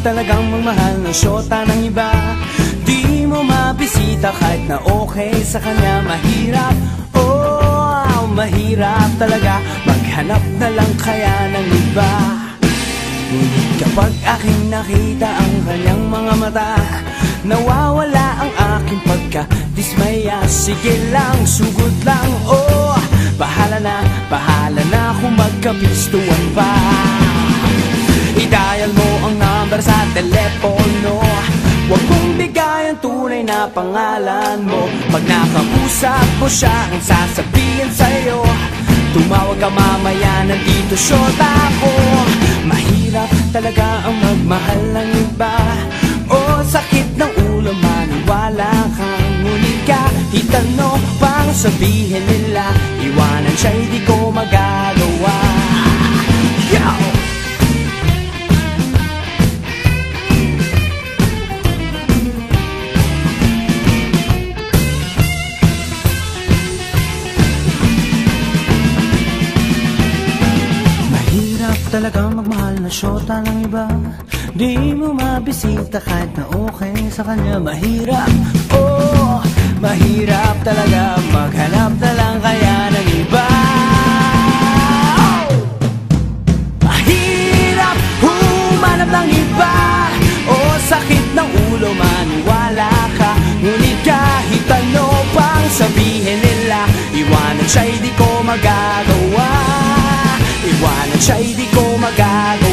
talagang magmahal ng syota ng iba. Di mo mabisita kahit na okay sa kanya Mahirap, oh, mahirap talaga Maghanap na lang kaya ng iba. Ngunit kapag aking nakita ang kanyang mga mata Nawawala ang aking pagka-dismaya. Sige lang, sugod lang, oh Bahala na, bahala na kung magkapistuan pa telepono. Huwag mong bigay ang tunay na pangalan mo. Pag nakausap mo siya, ang sasabihin sa'yo Tumawag ka mamaya, nandito syota ko Mahirap talaga ang magmahal ng iba. O sakit ng ulo, maniwala kang Ngunit kahit ano pang sabihin nila Iwanan siya'y di ko Talagang magmahal na syota ng iba. Di mo mabisita kahit na okay sa kanya. Mahirap, oh, mahirap talaga. Maghanap na lang kaya ng iba. Mahirap humanap ng iba. Oh, sakit Liwanag siya'y di ko magagawa.